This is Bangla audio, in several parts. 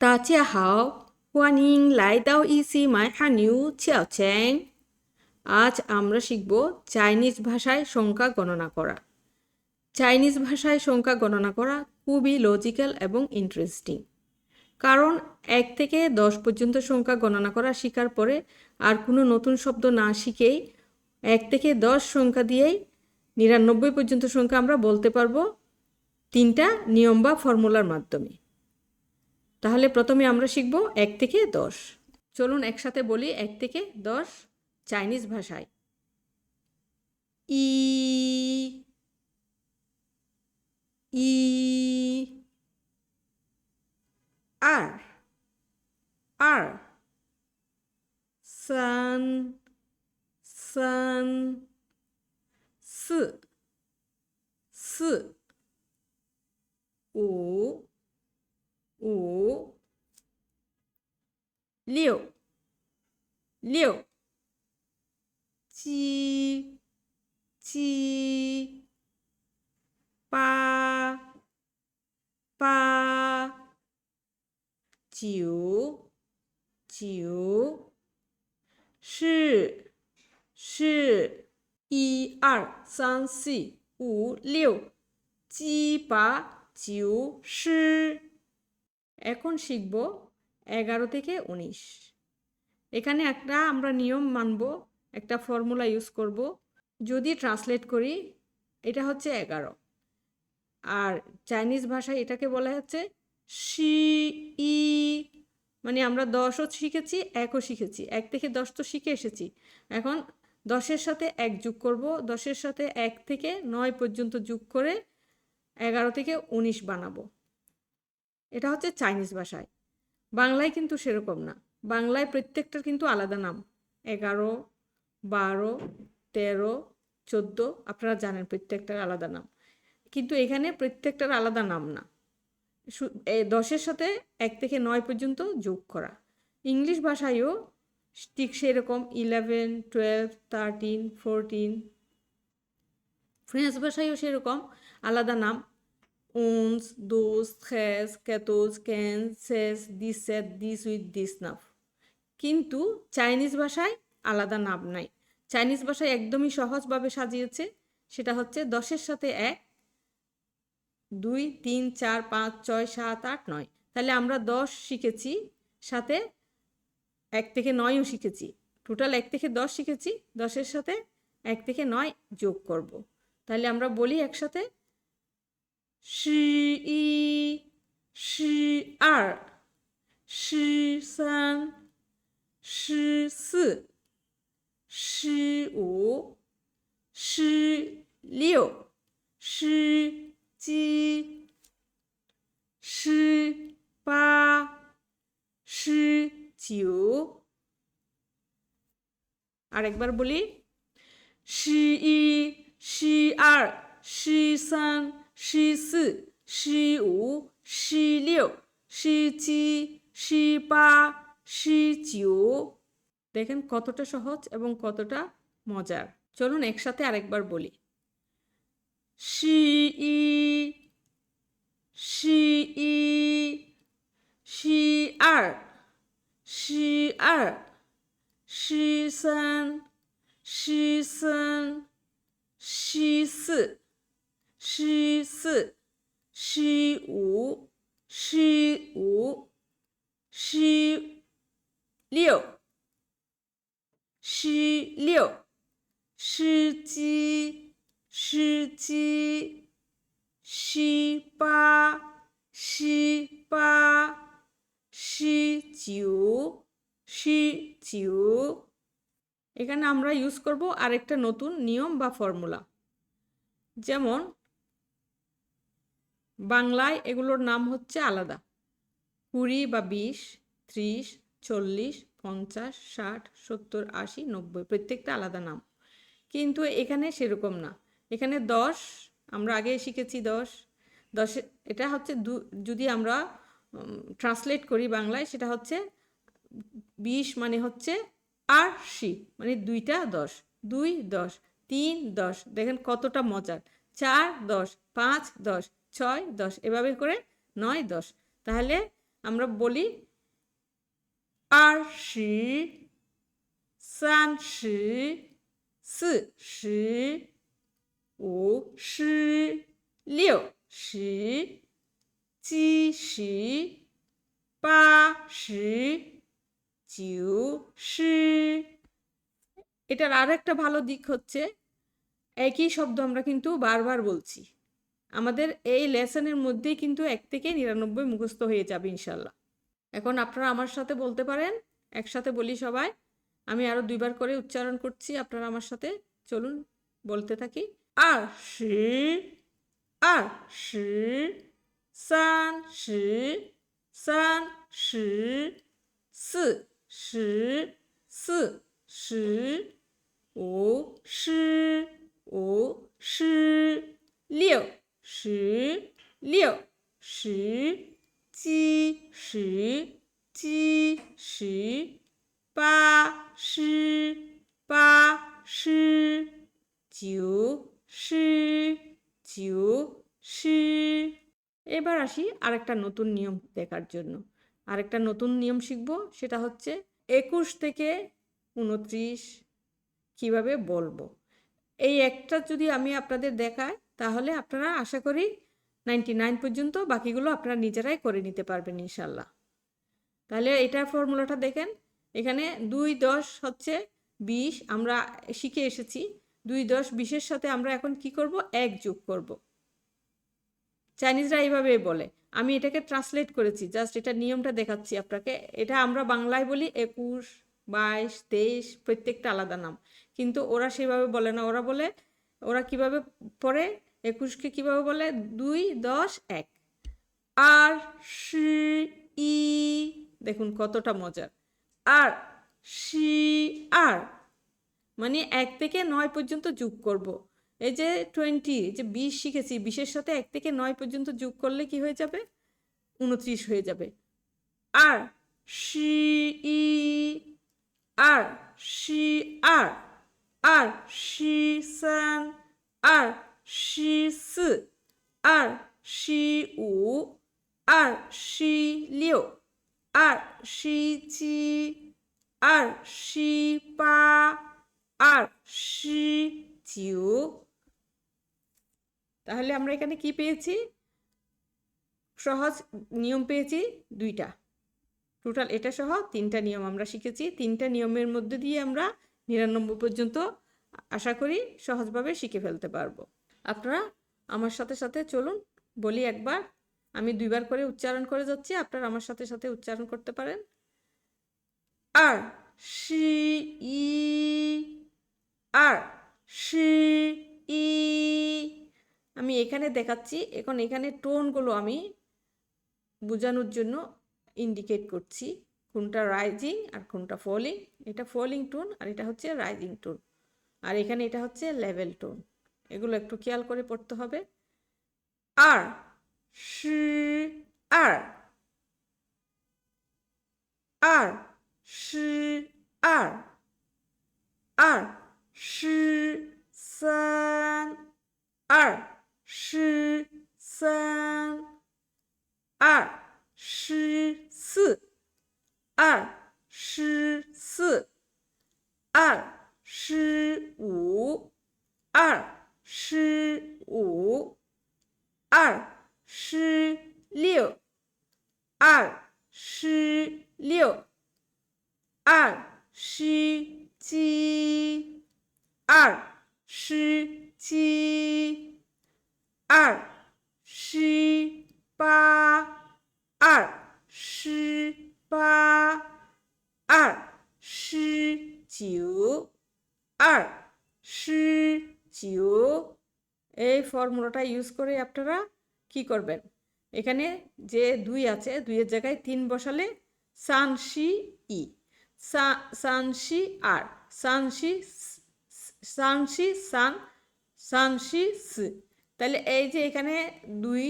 大家好，欢迎来到一西买汉牛俏চ্যাং আজ আমরা শিখব চাইনিজ ভাষায় সংখ্যা গণনা করা চাইনিজ ভাষায় সংখ্যা গণনা করা খুবই লজিক্যাল এবং ইন্টারেস্টিং কারণ এক থেকে দশ পর্যন্ত সংখ্যা গণনা করা শেখার পরে আর কোনো নতুন শব্দ না শিখেই এক থেকে দশ সংখ্যা দিয়েই নিরানব্বই পর্যন্ত সংখ্যা আমরা বলতে পারবো তিনটা নিয়ম বা ফর্মুলার মাধ্যমে তাহলে প্রথমে আমরা শিখব এক থেকে দশ। চলুন একসাথে বলি এক থেকে দশ চাইনিজ ভাষায়। ই ই, আর আর, সান সান, সি সি, উ 五六六七七八八九九十十一二三四五六七八九十。এখন শিখব এগারো থেকে উনিশ। এখানে একটা আমরা নিয়ম মানব, একটা ফর্মুলা ইউজ করব। যদি ট্রান্সলেট করি, এটা হচ্ছে এগারো। আর চাইনিজ ভাষায় এটাকে বলা হচ্ছে শি, ই মানে আমরা দশও শিখেছি, একও শিখেছি। এক থেকে দশ তো শিখে এসেছি। এখন দশের সাথে এক যোগ করব। দশের সাথে এক থেকে নয় পর্যন্ত যোগ করে এগারো থেকে উনিশ বানাবো। এটা হচ্ছে চাইনিজ ভাষায়। বাংলায় কিন্তু সেরকম না। বাংলায় প্রত্যেকটার কিন্তু আলাদা নাম। এগারো, বারো, তেরো, চোদ্দ, আপনারা জানেন প্রত্যেকটার আলাদা নাম। কিন্তু এখানে প্রত্যেকটার আলাদা নাম না। দশের সাথে এক থেকে নয় পর্যন্ত যোগ করা। ইংলিশ ভাষায়ও ঠিক সেরকম eleven twelve thirteen fourteen French ভাষায়ও সেরকম আলাদা নাম uns, dos, tres, quatorze, quinze, seize, dix-sept, dix-huit, dix-neuf কিন্তু চাইনিজ ভাষায় আলাদা নাম নাই। চাইনিজ ভাষায় একদমই সহজভাবে সাজিয়েছে। সেটা হচ্ছে দশের সাথে এক দুই তিন চার পাঁচ ছয় সাত আট নয়। তাহলে আমরা দশ শিখেছি সাথে এক থেকে নয়ও শিখেছি। টোটাল এক থেকে দশ শিখেছি দশের সাথে এক থেকে নয় যোগ করব। তাহলে আমরা বলি একসাথে 十一、十二、十三、十四、十五、十六、十七、十八、十九。আরেকবার বলি 十一、十二、十三。 十四、十五、十六、十七、十八、十九দেখেন কতটা সহজ এবং কতটা মজার চলুন একসাথে আরেকবার বলি 十一、十一、十二、十二、十三、十三、十四。 十四、十五、十五、十六、十六、十七、十七、十八、十八、十九、十九 এখানে আমরা ইউজ করব আরেকটা নতুন নিয়ম বা ফর্মুলা যেমন বাংলায় এগুলোর নাম হচ্ছে আলাদা। কুড়ি বা বিশ, ত্রিশ, চল্লিশ, পঞ্চাশ, ষাট, সত্তর, আশি, নব্বই, প্রত্যেকটা আলাদা নাম। কিন্তু এখানে সেরকম না। এখানে দশ, আমরা আগে শিখেছি দশ। দশে, এটা হচ্ছে দু, যদি আমরা ট্রান্সলেট করি বাংলায়, সেটা হচ্ছে বিশ মানে হচ্ছে আশি মানে দুইটা দশ। দুই দশ, তিন দশ, দেখেন কতটা মজার। চার দশ, পাঁচ দশ ছয়, দশ, এভাবে করে নয়, দশ। তাহলে আমরা বলি আর শি, সান শি, সি, শি ও শি, লিও, শি, চি, শি বা শি, চিউ, শি। এটার আর একটা ভালো দিক হচ্ছে, একই শব্দ আমরা কিন্তু বারবার বলছি। আমাদের এই লেসনের মধ্যেই কিন্তু এক থেকে নিরানব্বই মুখস্থ হয়ে যাবে ইনশাল্লাহ এখন আপনারা আমার সাথে বলতে পারেন, একসাথে বলি সবাই। আমি আরও দুইবার করে উচ্চারণ করছি, আপনারা আমার সাথে চলুন বলতে থাকি। আর শি আর শি, সান শি সান, শি, সি শি সি, শি, ও শি ও, শি, লিও। 十、六十、七十、七十、八十、八十、九十九十এবার আসি আরেকটা নতুন নিয়ম দেখার জন্য আরেকটা নতুন নিয়ম শিখব সেটা হচ্ছে একুশ থেকে উনত্রিশ কিভাবে বলবো এই একটা যদি আমি আপনাদের দেখাই তাহলে আপনারা আশা করি নাইনটি নাইন পর্যন্ত বাকিগুলো আপনারা নিজেরাই করে নিতে পারবেন ইনশাল্লাহ। তাহলে এটার ফর্মুলাটা দেখেন, এখানে দুই দশ হচ্ছে বিশ আমরা শিখে এসেছি, দুই দশ বিশের সাথে আমরা এখন কি করব? এক যোগ করব। চাইনিজরা এইভাবে বলে, আমি এটাকে ট্রান্সলেট করেছি জাস্ট এটা নিয়মটা দেখাচ্ছি আপনাকে, এটা আমরা বাংলায় বলি একুশ, বাইশ, তেইশ, প্রত্যেকটা আলাদা নাম, কিন্তু ওরা সেভাবে বলে না, ওরা বলে, ওরা কীভাবে পড়ে? একুশকে কীভাবে বলে? দুই, দশ, এক। আর সি ই, দেখুন কতটা মজার। আর সি আর মানে এক থেকে নয় পর্যন্ত যোগ করব। এই যে টোয়েন্টি যে বিশ শিখেছি, বিশের সাথে এক থেকে নয় পর্যন্ত যোগ করলে কি হয়ে যাবে? উনত্রিশ হয়ে যাবে। আর সি ই, আর সি আর আর সি সান, আর সি সি আর সি উ আর সি লিউ আর সি চি আর সি পা 二十九 তাহলে আমরা এখানে কি পেয়েছি সহজ নিয়ম পেয়েছি দুইটা টোটাল এটা সহ তিনটা নিয়ম আমরা শিখেছি তিনটা নিয়মের মধ্যে দিয়ে আমরা নিরানব্বই পর্যন্ত আশা করি সহজভাবে শিখে ফেলতে পারবো আপনারা আমার সাথে সাথে চলুন, বলি একবার, আমি দুইবার করে উচ্চারণ করে যাচ্ছি, আপনারা আমার সাথে সাথে উচ্চারণ করতে পারেন। আর সি ই, আর সি ই, আমি এখানে দেখাচ্ছি, এখন এখানে টোনগুলো আমি বোঝানোর জন্য ইন্ডিকেট করছি, কোনটা রাইজিং আর কোনটা ফলিং এটা ফলিং টোন আর এটা হচ্ছে রাইজিং টোন আর এখানে এটা হচ্ছে লেভেল টোন এগুলো একটু খেয়াল করে পড়তে হবে। আর আর। আর আর। আর 十五二十六二十六二十七。二十七，二十八，二十八，二十九，二十九 এই ফর্মুলাটা ইউজ করে আপনারা কি করবেন? এখানে যে দুই আছে, দুইয়ের জায়গায় তিন বসালে সানসি ই সানসি আর, সানসি সানসি সান, সানসি সি। তাহলে এই যে এখানে দুই,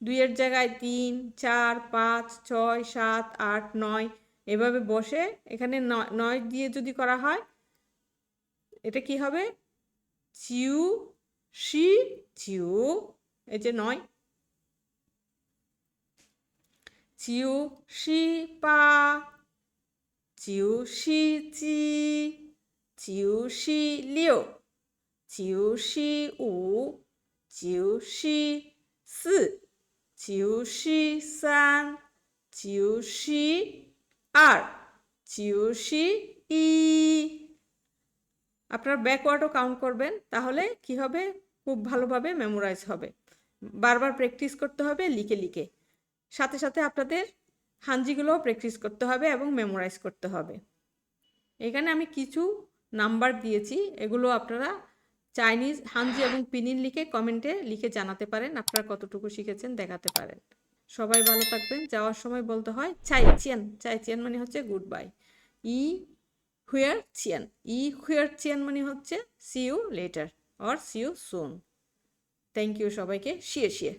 দুইয়ের জায়গায় তিন, চার, পাঁচ, ছয়, সাত, আট, নয়, এভাবে বসে এখানে নয় দিয়ে যদি করা হয়, এটা কি হবে? চিউ শি চিউ, এই যে নয়। চিউ শি পা, চিউ শি চি, চিউ শি লিও, চিউ শি উ, চিউ শি সি, চিউ শি সান চিউ শি আর, চিউ শি ই। আপনার ব্যাকওয়ার্ডও কাউন্ট করবেন, তাহলে কি হবে? খুব ভালোভাবে মেমোরাইজ হবে। বারবার প্র্যাকটিস করতে হবে, লিখে লিখে। সাথে সাথে আপনাদের হাঞ্জিগুলোও প্র্যাকটিস করতে হবে এবং মেমোরাইজ করতে হবে। এখানে আমি কিছু নাম্বার দিয়েছি, এগুলো আপনারা চাইনিজ হাঞ্জি এবং পিনিন লিখে কমেন্টে লিখে জানাতে পারেন, আপনারা কতটুকু শিখেছেন দেখাতে পারেন। সবাই ভালো থাকবেন, যাওয়ার সময় বলতে হয় চাই চিয়ান চাই চিয়ান মানে হচ্ছে গুড বাই ই, হুয়ার চিয়ান, ই, হুয়ার চিয়ান মানে হচ্ছে see you later or see you soon. Thank you সবাইকে। শিয়ে শিয়ে